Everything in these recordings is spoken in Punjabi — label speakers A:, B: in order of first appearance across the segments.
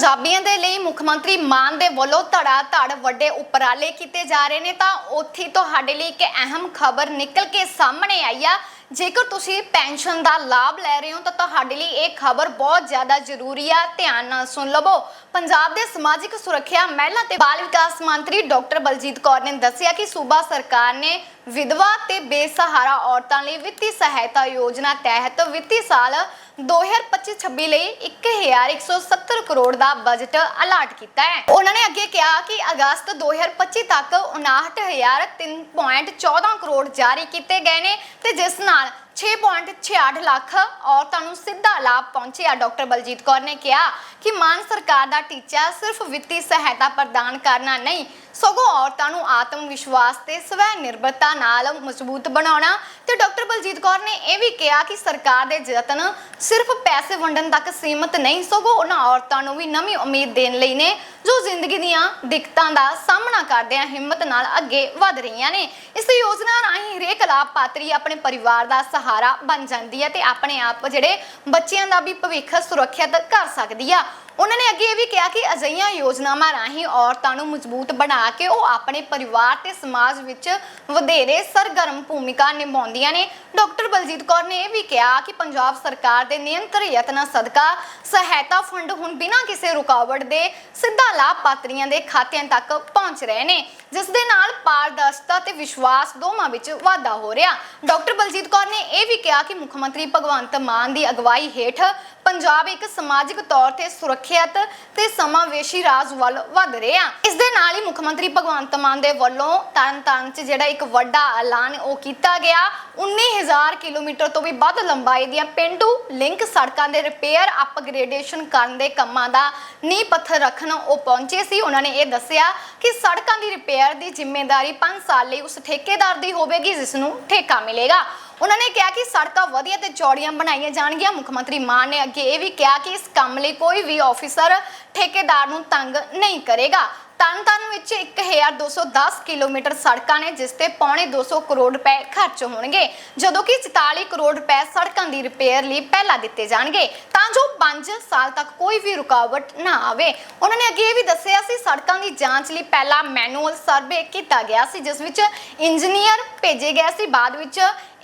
A: ਪੰਜਾਬੀਆਂ ਦੇ ਲਈ ਮੁੱਖ ਮੰਤਰੀ ਮਾਨ ਦੇ ਵੱਲੋਂ ਧੜਾ ਧੜ ਵੱਡੇ ਉਪਰਾਲੇ ਕੀਤੇ ਜਾ ਰਹੇ ਨੇ ਤਾਂ ਉੱਥੇ ਤੁਹਾਡੇ ਲਈ ਇੱਕ ਅਹਿਮ ਖਬਰ ਨਿਕਲ ਕੇ ਸਾਹਮਣੇ ਆਈ ਆ। ਜੇਕਰ ਤੁਸੀਂ ਪੈਨਸ਼ਨ ਦਾ ਲਾਭ ਲੈ ਰਹੇ ਹੋ ਤਾਂ ਤੁਹਾਡੇ ਲਈ ਇਹ ਖਬਰ ਬਹੁਤ ਜ਼ਿਆਦਾ ਜ਼ਰੂਰੀ ਆ। ਧਿਆਨ ਨਾਲ ਸੁਣ ਲਵੋ। ਪੰਜਾਬ ਦੇ ਸਮਾਜਿਕ ਸੁਰੱਖਿਆ ਮਹਿਲਾ ਤੇ ਬਾਲ ਵਿਕਾਸ ਮੰਤਰੀ ਡਾਕਟਰ ਬਲਜੀਤ ਕੌਰ ਨੇ ਦੱਸਿਆ ਕਿ ਸੂਬਾ ਸਰਕਾਰ ਨੇ ਵਿਧਵਾ ਤੇ ਬੇਸਹਾਰਾ ਔਰਤਾਂ ਲਈ ਵਿੱਤੀ ਸਹਾਇਤਾ ਯੋਜਨਾ ਤਹਿਤ ਵਿੱਤੀ ਸਾਲ 2025-26 ਲਈ 1170 ਕਰੋੜ ਦਾ ਬਜਟ ਅਲਾਟ ਕੀਤਾ ਹੈ। ਉਹਨਾਂ ਨੇ ਅੱਗੇ ਕਿਹਾ ਕਿ ਅਗਸਤ 2025 ਤੱਕ 59003.14 ਕਰੋੜ ਜਾਰੀ ਕੀਤੇ ਗਏ ਨੇ ਤੇ ਜਿਸ ਨਾਲ 6.68 ਲੱਖ ਔਰਤਾਂ ਨੂੰ ਸਿੱਧਾ ਲਾਭ ਪਹੁੰਚਿਆ। ਡਾਕਟਰ ਬਲਜੀਤ ਕੌਰ ਨੇ ਕਿਹਾ ਕਿ ਮਾਨ ਸਰਕਾਰ ਦਾ ਟੀਚਾ ਸਿਰਫ ਵਿੱਤੀ ਸਹਾਇਤਾ ਪ੍ਰਦਾਨ ਕਰਨਾ ਨਹੀਂ, ਸਗੋਂ ਔਰਤਾਂ ਨੂੰ ਆਤਮ ਵਿਸ਼ਵਾਸ ਤੇ ਸਵੈ ਨਿਰਭਰਤਾ ਨਾਲ ਮਜ਼ਬੂਤ ਬਣਾਉਣਾ। ਤੇ ਡਾਕਟਰ ਬਲਜੀਤ ਕੌਰ ਨੇ ਇਹ ਵੀ ਕਿਹਾ ਕਿ ਸਰਕਾਰ ਦੇ ਯਤਨ ਸਿਰਫ ਪੈਸੇ ਵੰਡਣ ਤੱਕ ਸੀਮਤ ਨਹੀਂ, ਸਗੋਂ ਉਹਨਾਂ ਔਰਤਾਂ ਨੂੰ ਵੀ ਨਵੀਂ ਉਮੀਦ ਦੇਣ ਲਈ ਨੇ। ਜੋ ਜ਼ਿੰਦਗੀ ਦੀਆਂ ਦਿੱਕਤਾਂ ਦਾ ਸਾਹਮਣਾ ਕਰਦਿਆਂ ਹਿੰਮਤ ਨਾਲ ਅੱਗੇ ਵਧ ਰਹੀਆਂ ਨੇ, ਇਸ ਯੋਜਨਾ ਰਾਹੀਂ ਹਰੇਕ ਲਾਭਪਾਤਰੀ ਆਪਣੇ ਪਰਿਵਾਰ ਦਾ ਸਹਾਰਾ ਬਣ ਜਾਂਦੀ ਹੈ ਤੇ ਆਪਣੇ ਆਪ ਜਿਹੜੇ ਬੱਚਿਆਂ ਦਾ ਵੀ ਭਵਿੱਖ ਸੁਰੱਖਿਅਤ ਕਰ ਸਕਦੀ ਆ। ਉਹਨਾਂ ਨੇ ਅੱਗੇ ਇਹ ਵੀ ਕਿਹਾ ਕਿ ਅਜਿਹੀਆਂ ਯੋਜਨਾਵਾਂ ਰਾਹੀਂ ਔਰਤਾਂ ਨੂੰ ਮਜ਼ਬੂਤ ਬਣਾ ਕੇ ਉਹ ਆਪਣੇ ਪਰਿਵਾਰ ਤੇ ਸਮਾਜ ਵਿੱਚ ਵਧੇਰੇ ਸਰਗਰਮ ਭੂਮਿਕਾ ਨਿਭਾਉਂਦੀਆਂ ਨੇ। ਡਾਕਟਰ ਬਲਜੀਤ ਕੌਰ ਨੇ ਇਹ ਵੀ ਕਿਹਾ ਕਿ ਪੰਜਾਬ ਸਰਕਾਰ ਦੇ ਨਿਯੰਤਰ ਯਤਨਾਂ ਸਦਕਾ ਸਹਾਇਤਾ ਫੰਡ ਹੁਣ ਬਿਨਾਂ ਕਿਸੇ ਰੁਕਾਵਟ ਦੇ ਸਿੱਧਾ ਲਾਭਪਾਤਰੀਆਂ ਦੇ ਖਾਤਿਆਂ ਤੱਕ ਪਹੁੰਚ ਰਹੇ ਨੇ, ਜਿਸ ਦੇ ਨਾਲ ਪਾਰਦਰਸ਼ਤਾ ਤੇ ਵਿਸ਼ਵਾਸ ਦੋਵਾਂ ਵਿੱਚ ਵਾਧਾ ਹੋ ਰਿਹਾ। ਡਾਕਟਰ ਬਲਜੀਤ ਕੌਰ ਨੇ ਇਹ ਵੀ ਕਿਹਾ ਕਿ ਮੁੱਖ ਮੰਤਰੀ ਭਗਵੰਤ ਮਾਨ ਦੀ ਅਗਵਾਈ ਹੇਠ ਪੰਜਾਬ ਇੱਕ ਸਮਾਜਿਕ ਤੌਰ ਤੇ ਸੁਰੱਖਿਅਤ ਤੇ ਸਮਾਵੇਸ਼ੀ ਰਾਜ ਵੱਲ ਵਧ ਰਿਹਾ ਇਸ ਦੇ ਨਾਲ ਹੀ ਮੁੱਖ ਮੰਤਰੀ ਭਗਵੰਤ ਮਾਨ ਦੇ ਵੱਲੋਂ ਤਰਨਤਾਰਨ 'ਚ ਜਿਹੜਾ ਇੱਕ ਵੱਡਾ ਐਲਾਨ ਉਹ ਕੀਤਾ ਗਿਆ। 19000 ਕਿਲੋਮੀਟਰ ਤੋਂ ਵੀ ਵੱਧ ਲੰਬਾਈ ਦੀਆਂ ਪਿੰਡੂ ਲਿੰਕ ਸੜਕਾਂ ਦੇ ਰਿਪੇਅਰ, ਅਪਗ੍ਰੇਡੇਸ਼ਨ ਕਰਨ ਦੇ ਕੰਮਾਂ ਦਾ ਨੀਂਹ ਪੱਥਰ ਰੱਖਣ ਉਹ ਪਹੁੰਚੇ ਸੀ। ਉਹਨਾਂ ਨੇ ਇਹ ਦੱਸਿਆ ਕਿ ਸੜਕਾਂ ਦੀ ਰਿਪੇਅਰ ਦੀ ਜ਼ਿੰਮੇਵਾਰੀ 5 ਸਾਲ ਲਈ ਉਸ ਠੇਕੇਦਾਰ ਦੀ ਹੋਵੇਗੀ, ਜਿਸ ਨੂੰ ਠੇਕਾ ਮਿਲੇਗਾ। ਉਹਨਾਂ ਨੇ ਕਿਹਾ ਕਿ ਸੜਕਾਂ ਵਧੀਆ ਤੇ ਚੌੜੀਆਂ ਬਣਾਈਆਂ ਜਾਣਗੀਆਂ। ਮੁੱਖ ਮੰਤਰੀ ਮਾਨ ਨੇ ਅੱਗੇ ਇਹ ਵੀ ਕਿਹਾ ਕਿ ਇਸ ਕੰਮ ਲਈ ਕੋਈ ਵੀ ਆਫੀਸਰ ਠੇਕੇਦਾਰ ਨੂੰ ਤੰਗ ਨਹੀਂ ਕਰੇਗਾ। ਤਰਨਤਾਰਨ ਵਿੱਚ 1210 ਕਿਲੋਮੀਟਰ ਸੜਕਾਂ ਨੇ, ਜਿਸ ਤੇ ਪੌਣੇ 200 ਕਰੋੜ ਰੁਪਏ ਖਰਚ ਹੋਣਗੇ। ਜਦੋਂ ਕਿ 44 ਕਰੋੜ ਰੁਪਏ ਸੜਕਾਂ ਦੀ ਰਿਪੇਅਰ ਲਈ ਪਹਿਲਾਂ ਦਿੱਤੇ ਜਾਣਗੇ, ਤਾਂ ਜੋ 5 ਸਾਲ ਤੱਕ ਕੋਈ ਵੀ ਰੁਕਾਵਟ ਨਾ ਆਵੇ। ਉਹਨਾਂ ਨੇ ਅੱਗੇ ਇਹ ਵੀ ਦੱਸਿਆ ਸੀ, ਸੜਕਾਂ ਦੀ ਜਾਂਚ ਲਈ ਪਹਿਲਾਂ ਮੈਨੂਅਲ ਸਰਵੇ ਕੀਤਾ ਗਿਆ ਸੀ, ਜਿਸ ਵਿੱਚ ਇੰਜੀਨੀਅਰ ਭੇਜੇ ਗਏ ਸੀ। ਬਾਅਦ ਵਿੱਚ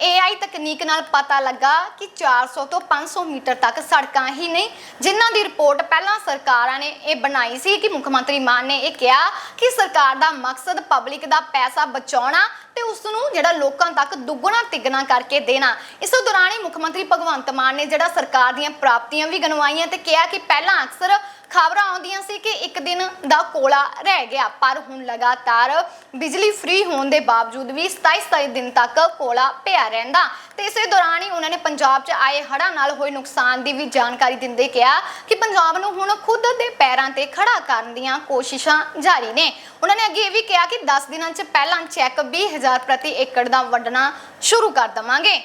A: AI ਤਕਨੀਕ ਨਾਲ ਪਤਾ ਲੱਗਾ ਕਿ 400 ਤੋਂ 500 ਮੀਟਰ ਤੱਕ ਸੜਕਾਂ ਹੀ ਨਹੀਂ, ਜਿਨ੍ਹਾਂ ਦੀ ਰਿਪੋਰਟ ਪਹਿਲਾਂ ਸਰਕਾਰਾਂ ਨੇ ਇਹ ਬਣਾਈ ਸੀ ਕਿ ਮੁੱਖ ਮੰਤਰੀ ਮਾਨ ਨੇ ਇਹ ਕਿਹਾ ਕਿ ਸਰਕਾਰ ਦਾ ਮਕਸਦ ਪਬਲਿਕ ਦਾ ਪੈਸਾ ਬਚਾਉਣਾ ਤੇ ਉਸ ਨੂੰ ਜਿਹੜਾ ਲੋਕਾਂ ਤੱਕ ਦੁੱਗਣਾ ਤਿੱਗਣਾ ਕਰਕੇ ਦੇਣਾ। ਇਸ ਦੌਰਾਨ ਹੀ ਮੁੱਖ ਮੰਤਰੀ ਭਗਵੰਤ ਮਾਨ ਨੇ ਜਿਹੜਾ ਸਰਕਾਰ ਦੀਆਂ ਪ੍ਰਾਪਤੀਆਂ ਵੀ ਗਣਵਾਈਆਂ ਤੇ ਕਿਹਾ ਕਿ ਪਹਿਲਾਂ ਅਕਸਰ ਖਬਰਾਂ ਆਉਂਦੀਆਂ ਸੀ ਕਿ ਇੱਕ ਦਿਨ ਦਾ ਕੋਲਾ ਰਹਿ ਗਿਆ, ਪਰ ਹੁਣ ਲਗਾਤਾਰ ਬਿਜਲੀ ਫ੍ਰੀ ਹੋਣ ਦੇ ਬਾਵਜੂਦ ਵੀ 27 ਦਿਨ ਤੱਕ ਕੋਲਾ ਪਿਆ ਰਹਿੰਦਾ। ਤੇ ਇਸੇ ਦੌਰਾਨ ਹੀ ਉਹਨਾਂ ਨੇ ਪੰਜਾਬ 'ਚ ਆਏ ਹੜ੍ਹਾਂ ਨਾਲ ਹੋਏ ਨੁਕਸਾਨ ਦੀ ਵੀ ਜਾਣਕਾਰੀ ਦਿੰਦੇ ਕਿਹਾ ਕਿ ਪੰਜਾਬ ਨੂੰ ਹੁਣ ਖੁਦ ਦੇ ਪੈਰਾਂ ਤੇ ਖੜਾ ਕਰਨ ਦੀਆਂ ਕੋਸ਼ਿਸ਼ਾਂ ਜਾਰੀ ਨੇ। ਉਹਨਾਂ ਨੇ ਅੱਗੇ ਇਹ ਵੀ ਕਿਹਾ ਕਿ 10 ਦਿਨਾਂ 'ਚ ਪਹਿਲਾਂ ਚੈੱਕ 20000 ਪ੍ਰਤੀ ਏਕੜ ਦਾ ਵੰਡਣਾ ਸ਼ੁਰੂ ਕਰ ਦਵਾਂਗੇ।